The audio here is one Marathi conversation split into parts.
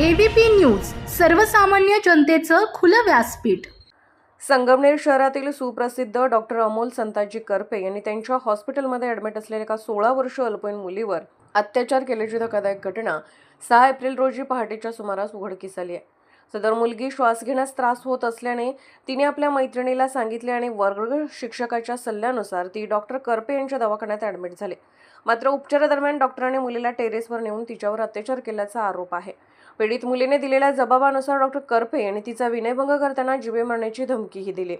एबीपी न्यूज सर्वसामान्य जनतेचं खुलं व्यासपीठ. संगमनेर शहरातील सुप्रसिद्ध डॉक्टर अमोल संताजी करपे यांनी त्यांच्या हॉस्पिटलमध्ये ॲडमिट असलेल्या एका सोळा वर्ष अल्पवयीन मुलीवर अत्याचार केल्याची धक्कादायक घटना सहा एप्रिल रोजी पहाटेच्या सुमारास उघडकीस आली आहे. सदर मुलगी श्वास घेण्यास त्रास होत असल्याने तिने आपल्या मैत्रिणीला सांगितले आणि वर्ग शिक्षकाच्या सल्ल्यानुसार ती डॉक्टर करपे यांच्या दवाखान्यात ॲडमिट झाले. मात्र उपचारादरम्यान डॉक्टरांनी मुलीला टेरेसवर नेऊन तिच्यावर अत्याचार केल्याचा आरोप आहे. पीडित मुलीने दिलेल्या जबाबानुसार डॉक्टर करपे यांनी तिचा विनयभंग करताना जिवे मारण्याची धमकीही दिली.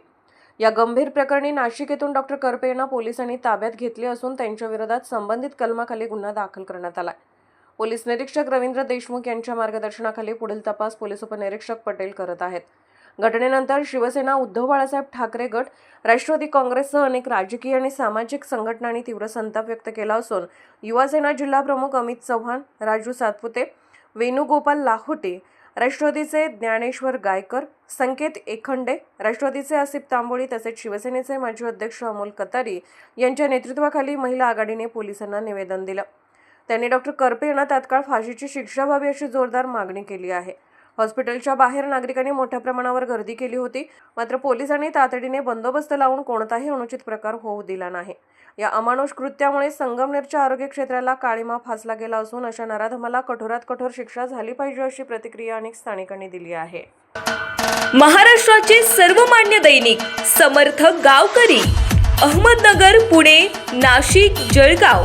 या गंभीर प्रकरणी नाशिक येथून डॉक्टर करपे यांना पोलिसांनी ताब्यात घेतले असून त्यांच्या विरोधात संबंधित कलमाखाली गुन्हा दाखल करण्यात आला पोलीस निरीक्षक रवींद्र देशमुख यांच्या मार्गदर्शनाखाली पुढील तपास पोलीस उपनिरीक्षक पटेल करत आहेत. घटनेनंतर शिवसेना उद्धव बाळासाहेब ठाकरे गट राष्ट्रवादी काँग्रेससह अनेक राजकीय आणि सामाजिक संघटनांनी तीव्र संताप व्यक्त केला असून युवासेना जिल्हा प्रमुख अमित चव्हाण राजू सातपुते वेणुगोपाल लाहोटे राष्ट्रवादीचे ज्ञानेश्वर गायकर संकेत एखंडे राष्ट्रवादीचे आसिफ तांबोळी तसेच शिवसेनेचे माजी अध्यक्ष अमोल कतारी यांच्या नेतृत्वाखाली महिला आघाडीने पोलिसांना निवेदन दिलं. त्यांनी डॉक्टर करपे यांना तात्काळ फाशीची शिक्षा व्हावी अशी जोरदार मागणी केली आहे. हॉस्पिटलच्या बाहेर नागरिकांनी मोठ्या प्रमाणावर गर्दी केली होती. मात्र पोलिसांनी तातडीने बंदोबस्त लावून कोणताही अनुचित प्रकार होऊ दिला नाही. या अमानुष कृत्यामुळे संगमनेरच्या आरोग्य क्षेत्राला काळीमा फासला गेला असून अशा नराधमाला कठोरात कठोर शिक्षा झाली पाहिजे अशी प्रतिक्रिया अनेक स्थानिकांनी दिली आहे. महाराष्ट्राचे सर्वमान्य दैनिक समर्थ गावकरी अहमदनगर पुणे नाशिक जळगाव.